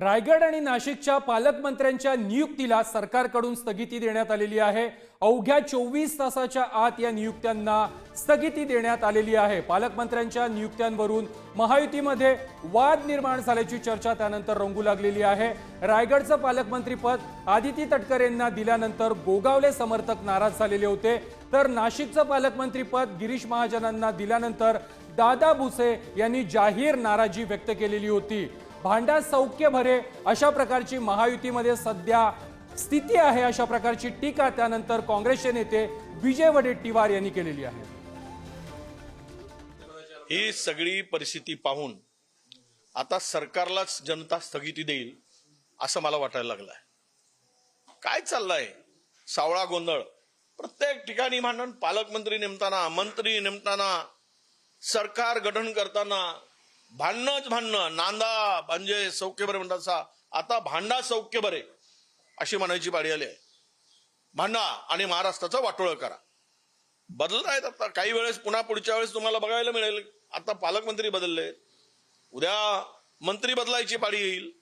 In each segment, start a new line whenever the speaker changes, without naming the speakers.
रायगड आणि नाशिकच्या पालकमंत्र्यांच्या नियुक्तीला सरकारकडून स्थगिती देण्यात आलेली आहे. अवघ्या चोवीस तासाच्या आत या नियुक्त्यांना स्थगिती देण्यात आलेली आहे. पालकमंत्र्यांच्या नियुक्त्यांवरून महायुतीमध्ये वाद निर्माण झाल्याची चर्चा त्यानंतर रंगू लागलेली आहे. रायगडचं पालकमंत्रीपद आदिती तटकरेंना दिल्यानंतर गोगावले समर्थक नाराज झालेले होते. तर नाशिकचं पालकमंत्रीपद गिरीश महाजनांना दिल्यानंतर दादा भुसे यांनी जाहीर नाराजी व्यक्त केलेली होती. भांडा सौख्य भरे अशा प्रकारची महायुतीमध्ये सध्या स्थिती आहे अशा प्रकारची टीका त्यानंतर काँग्रेसचे नेते विजय वडेट्टीवार यांनी केलेली आहे.
ही सगळी परिस्थिती पाहून आता सरकारलाच जनता स्थगिती देईल असं मला वाटायला लागलं आहे काय चाललंय? सावळा गोंधळ. प्रत्येक ठिकाणी भांडण. पालकमंत्री नेमताना मंत्री नेमताना सरकार गठन करताना भांडणच भांडणं. नांदा म्हणजे सौख्य बरे म्हणतात सा आता भांडा सौख्य बरे अशी म्हणायची पाळी आली आहे. भांडा आणि महाराष्ट्राचं वाटोळं करा. बदलत आहेत आता. काही वेळेस पुन्हा पुढच्या वेळेस तुम्हाला बघायला मिळेल. आता पालकमंत्री बदलले. उद्या मंत्री बदलायची पाळी येईल.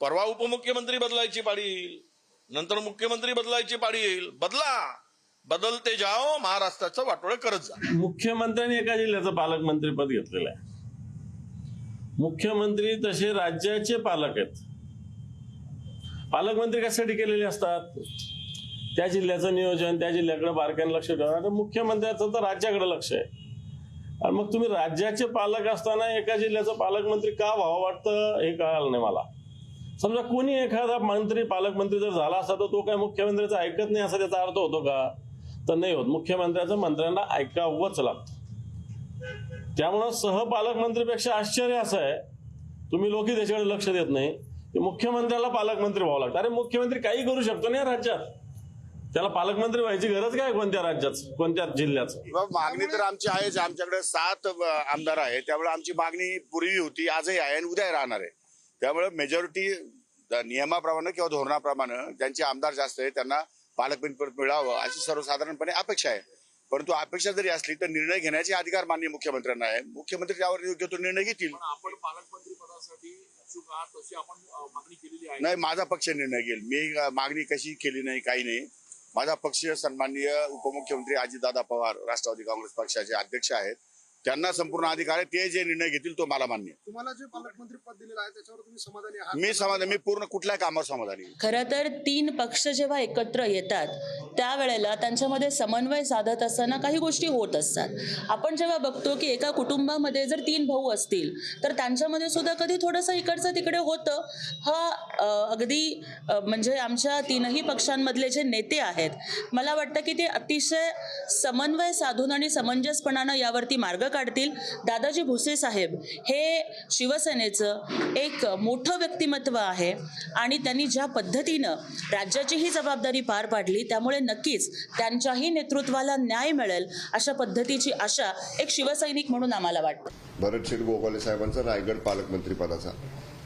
परवा उपमुख्यमंत्री बदलायची पाळी येईल. नंतर मुख्यमंत्री बदलायची पाळी येईल. बदला. बदलते जाओ महाराष्ट्राचं वाटोळं करत जा.
मुख्यमंत्र्यांनी एका जिल्ह्याचं पालकमंत्री पद घेतलेलं आहे. मुख्यमंत्री तसे राज्याचे पालक आहेत. पालकमंत्री कशासाठी केलेले असतात? त्या जिल्ह्याचं नियोजन त्या जिल्ह्याकडे बारकाईने लक्ष ठेवणार मुख्यमंत्र्याचं तर राज्याकडे लक्ष आहे. आणि मग तुम्ही राज्याचे पालक असताना एका जिल्ह्याचं पालकमंत्री का व्हावं वाटतं हे कळालं नाही मला. समजा कोणी एखादा मंत्री पालकमंत्री जर झाला असता तर तो काय मुख्यमंत्र्याचं ऐकत नाही असा त्याचा अर्थ होतो का? तर नाही होत. मुख्यमंत्र्याचं मंत्र्यांना ऐकावंच लागतं. त्यामुळं सहपालकमंत्रीपेक्षा आश्चर्य असं आहे. तुम्ही लोकही त्याच्याकडे लक्ष देत नाही. की मुख्यमंत्र्याला पालकमंत्री व्हावं लागतं. अरे मुख्यमंत्री काही करू शकतो ना या राज्यात? त्याला पालकमंत्री व्हायची गरज काय कोणत्या राज्यात कोणत्या जिल्ह्यात?
किंवा मागणी तर आमची आहेच. आमच्याकडे सात आमदार आहे त्यामुळे आमची मागणी पूर्वी होती आजही आहे आणि उद्या राहणार आहे. त्यामुळे मेजॉरिटी नियमाप्रमाणे किंवा धोरणाप्रमाणे ज्यांचे आमदार जास्त आहे त्यांना पालकमंत्री मिळावं अशी सर्वसाधारणपणे अपेक्षा आहे. परंतु अपेक्षा जरी असली तर निर्णय घेण्याचे अधिकार माननीय मुख्यमंत्र्यांना आहे. मुख्यमंत्री त्यावर योग्य तो निर्णय घेतील.
आपण पालकमंत्री पदासाठी इच्छुक आहात तशी आपण अ, मागणी केलेली आहे.
नाही माझा पक्ष निर्णय घेईल. मी मागणी कशी केली नाही काही नाही. माझा पक्ष सन्माननीय उपमुख्यमंत्री अजितदादा पवार राष्ट्रवादी काँग्रेस पक्षाचे अध्यक्ष आहेत. त्यांना संपूर्ण अधिकार आहे ते जे निर्णय घेतील तो मला मान्य आहे.
तुम्हाला जे पालकमंत्री पद दिलेलं आहे त्याच्यावर तुम्ही समाधानी आहात
मी समाधान मी पूर्ण कुठल्याही कामावर समाधानी आहे.
खरं तर तीन पक्ष जेव्हा एकत्र येतात त्यावेळेला त्यांच्यामध्ये समन्वय साधत असताना काही गोष्टी होत असतात आपण जेव्हा बघतो की एका कुटुंबामध्ये जर तीन भाऊ असतील तर त्यांच्यामध्ये सुद्धा कधी थोडंसं इकडचं तिकडे होतं हा अगदी म्हणजे आमच्या तीनही पक्षांमधले जे नेते आहेत मला वाटतं की ते अतिशय समन्वय साधून आणि समंजसपणानं यावरती मार्ग काढतील. दादाजी भुसे साहेब हे शिवसेनेचं एक मोठं व्यक्तिमत्व आहे आणि त्यांनी ज्या पद्धतीनं राज्याची ही जबाबदारी पार पाडली त्यामुळे नक्कीच त्यांच्याही नेतृत्वाला न्याय मिळेल अशा पद्धतीची आशा एक शिवसैनिक म्हणून आम्हाला वाटतं.
भरतशील गोगावले साहेबांचा रायगड पालकमंत्रीपदाचा.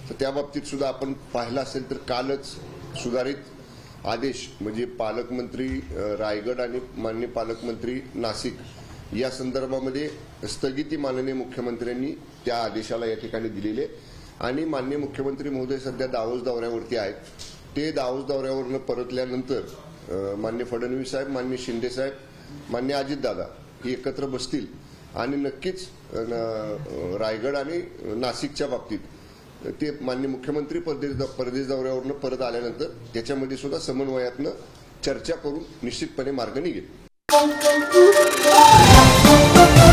तर त्या बाबतीत सुद्धा आपण पाहिलं असेल तर कालच सुधारित आदेश म्हणजे पालकमंत्री रायगड आणि मान्य पालकमंत्री नाशिक या संदर्भामध्ये स्थगिती माननीय मुख्यमंत्र्यांनी त्या आदेशाला या ठिकाणी दिलेले. आणि मान्य मुख्यमंत्री महोदय सध्या दावोस दौऱ्यावरती आहेत. ते दावोस दौऱ्यावरनं परतल्यानंतर मान्य फडणवीस साहेब मान्य शिंदे साहेब मान्य अजितदादा हे एकत्र बसतील. आणि नक्कीच न- रायगड आणि नाशिकच्या बाबतीत ते मान्य मुख्यमंत्री परदेश परदेश दौऱ्यावरनं परत आल्यानंतर त्याच्यामध्ये सुद्धा समन्वयातनं चर्चा करून निश्चितपणे मार्ग निघेल. Thank you.